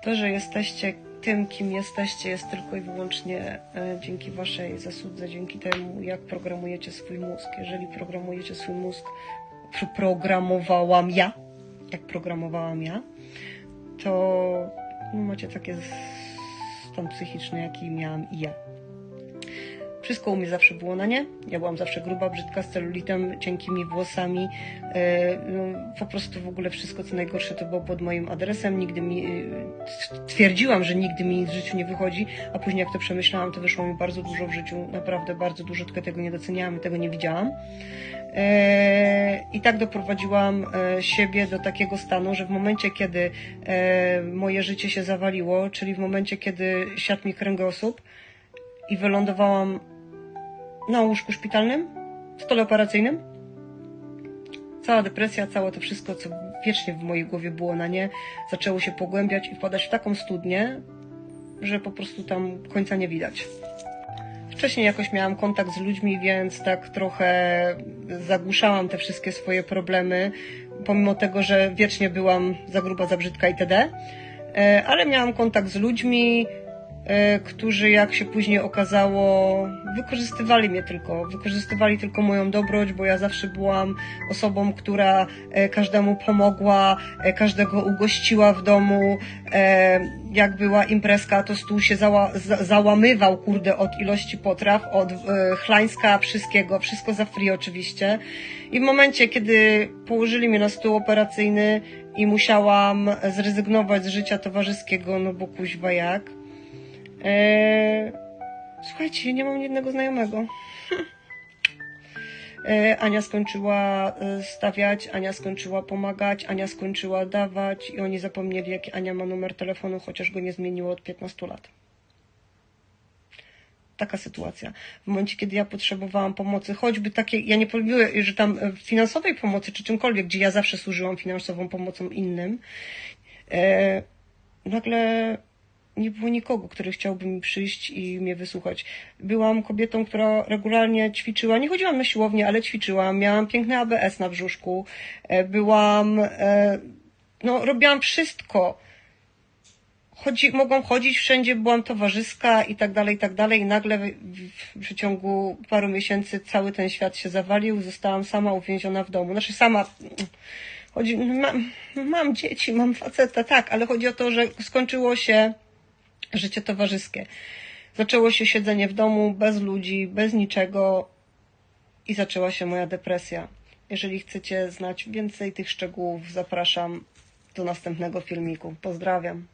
To, że jesteście tym, kim jesteście, jest tylko i wyłącznie e, dzięki waszej zasłudze, dzięki temu, jak programujecie swój mózg. Jeżeli programujecie swój mózg, pr- programowałam ja, jak programowałam ja, to macie taki stan psychiczny, jaki miałam i ja. Wszystko u mnie zawsze było na nie. Ja byłam zawsze gruba, brzydka, z celulitem, cienkimi włosami. E, no, po prostu w ogóle wszystko, co najgorsze, to było pod moim adresem. Nigdy mi, e, twierdziłam, że nigdy mi nic w życiu nie wychodzi, a później jak to przemyślałam, to wyszło mi bardzo dużo w życiu. Naprawdę bardzo dużo, tylko tego nie doceniałam i tego nie widziałam. E, I tak doprowadziłam siebie do takiego stanu, że w momencie, kiedy moje życie się zawaliło, czyli w momencie, kiedy siadł mi kręgosłup i wylądowałam na łóżku szpitalnym, w stole operacyjnym, cała depresja, całe to wszystko, co wiecznie w mojej głowie było na nie, zaczęło się pogłębiać i wpadać w taką studnię, że po prostu tam końca nie widać. Wcześniej jakoś miałam kontakt z ludźmi, więc tak trochę zagłuszałam te wszystkie swoje problemy, pomimo tego, że wiecznie byłam za gruba, za brzydka itd. E, Ale miałam kontakt z ludźmi, którzy jak się później okazało, wykorzystywali mnie tylko, wykorzystywali tylko moją dobroć, bo ja zawsze byłam osobą, która e, każdemu pomogła, e, każdego ugościła w domu. E, Jak była imprezka, to stół się zała, za, załamywał, kurde, od ilości potraw, od e, chlańska, wszystkiego, wszystko za free oczywiście. I w momencie, kiedy położyli mnie na stół operacyjny i musiałam zrezygnować z życia towarzyskiego, no bo kuźwa jak, e, słuchajcie, nie mam jednego znajomego. E, Ania skończyła e, stawiać, Ania skończyła pomagać, Ania skończyła dawać i oni zapomnieli, jaki Ania ma numer telefonu, chociaż go nie zmieniło od 15 lat. Taka sytuacja. W momencie, kiedy ja potrzebowałam pomocy, choćby takiej, ja nie mówię, że tam e, finansowej pomocy czy czymkolwiek, gdzie ja zawsze służyłam finansową pomocą innym, e, nagle nie było nikogo, który chciałby mi przyjść i mnie wysłuchać. Byłam kobietą, która regularnie ćwiczyła. Nie chodziłam na siłownię, ale ćwiczyłam. Miałam piękny ABS na brzuszku. E, Byłam, e, no, robiłam wszystko. Chodzi, mogłam chodzić wszędzie, byłam towarzyska i tak dalej, i tak dalej. I nagle w, w przeciągu paru miesięcy cały ten świat się zawalił. Zostałam sama uwięziona w domu. Znaczy sama, chodzi, mam, mam dzieci, mam faceta, tak, ale chodzi o to, że skończyło się życie towarzyskie. Zaczęło się siedzenie w domu, bez ludzi, bez niczego i zaczęła się moja depresja. Jeżeli chcecie znać więcej tych szczegółów, zapraszam do następnego filmiku. Pozdrawiam.